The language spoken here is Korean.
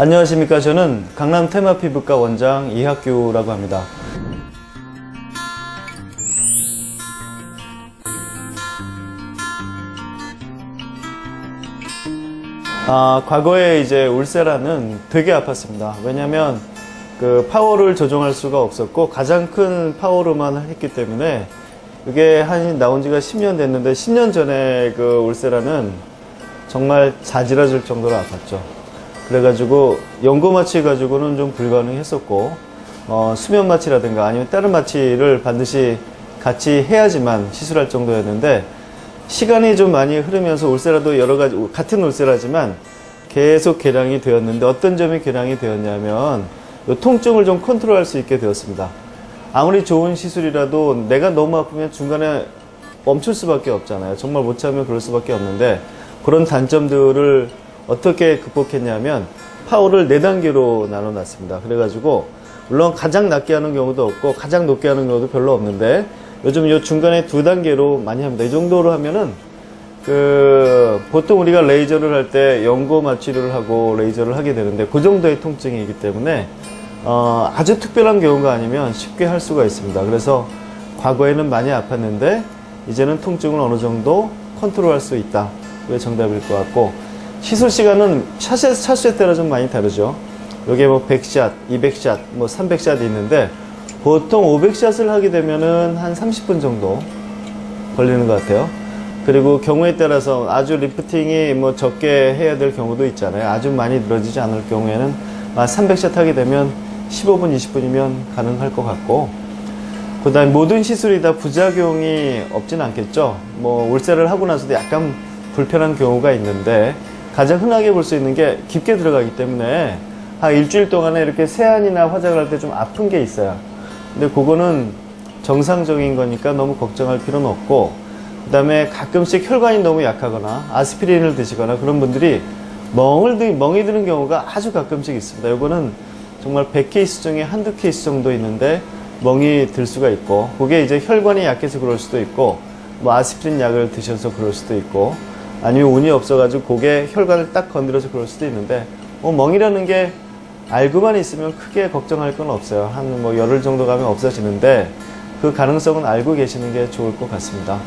안녕하십니까. 저는 강남 테마피부과 원장 이학규라고 합니다. 아, 과거에 이제 울세라는 되게 아팠습니다. 왜냐면 그 파워를 조정할 수가 없었고 가장 큰 파워로만 했기 때문에 이게 한 나온 지가 10년 됐는데 10년 전에 그 울세라는 정말 자지러질 정도로 아팠죠. 그래가지고 연고 마취 가지고는 좀 불가능했었고 어, 수면 마취라든가 아니면 다른 마취를 반드시 같이 해야지만 시술할 정도였는데 시간이 좀 많이 흐르면서 울세라도 여러 가지 같은 울세라지만 계속 개량이 되었는데 어떤 점이 개량이 되었냐면 이 통증을 좀 컨트롤할 수 있게 되었습니다. 아무리 좋은 시술이라도 내가 너무 아프면 중간에 멈출 수밖에 없잖아요. 정말 못 참으면 그럴 수밖에 없는데 그런 단점들을 어떻게 극복했냐면 파워를 4단계로 나눠놨습니다. 그래가지고 물론 가장 낮게 하는 경우도 없고 가장 높게 하는 경우도 별로 없는데 요즘 이 중간에 두 단계로 많이 합니다. 이 정도로 하면은 그 보통 우리가 레이저를 할 때 연고 마취를 하고 레이저를 하게 되는데 그 정도의 통증이기 때문에 어, 아주 특별한 경우가 아니면 쉽게 할 수가 있습니다. 그래서 과거에는 많이 아팠는데 이제는 통증을 어느 정도 컨트롤할 수 있다. 그게 정답일 것 같고 시술 시간은 차수에, 차수에 따라 좀 많이 다르죠. 여기에 뭐 100샷, 200샷, 뭐 300샷이 있는데 보통 500샷을 하게 되면은 한 30분 정도 걸리는 것 같아요. 그리고 경우에 따라서 아주 리프팅이 뭐 적게 해야 될 경우도 있잖아요. 아주 많이 늘어지지 않을 경우에는 300샷 하게 되면 15분, 20분이면 가능할 것 같고 그 다음에 모든 시술이 다 부작용이 없진 않겠죠. 뭐 울세를 하고 나서도 약간 불편한 경우가 있는데 가장 흔하게 볼 수 있는 게 깊게 들어가기 때문에 한 일주일 동안에 이렇게 세안이나 화장을 할 때 좀 아픈 게 있어요. 근데 그거는 정상적인 거니까 너무 걱정할 필요는 없고 그 다음에 가끔씩 혈관이 너무 약하거나 아스피린을 드시거나 그런 분들이 멍을 드, 멍이 드는 경우가 아주 가끔씩 있습니다. 이거는 정말 100케이스 중에 한두 케이스 정도 있는데 멍이 들 수가 있고 그게 이제 혈관이 약해서 그럴 수도 있고 뭐 아스피린 약을 드셔서 그럴 수도 있고 아니면 운이 없어가지고 고개 혈관을 딱 건드려서 그럴 수도 있는데 뭐 멍이라는 게 알고만 있으면 크게 걱정할 건 없어요. 한 뭐 열흘 정도 가면 없어지는데 그 가능성은 알고 계시는 게 좋을 것 같습니다.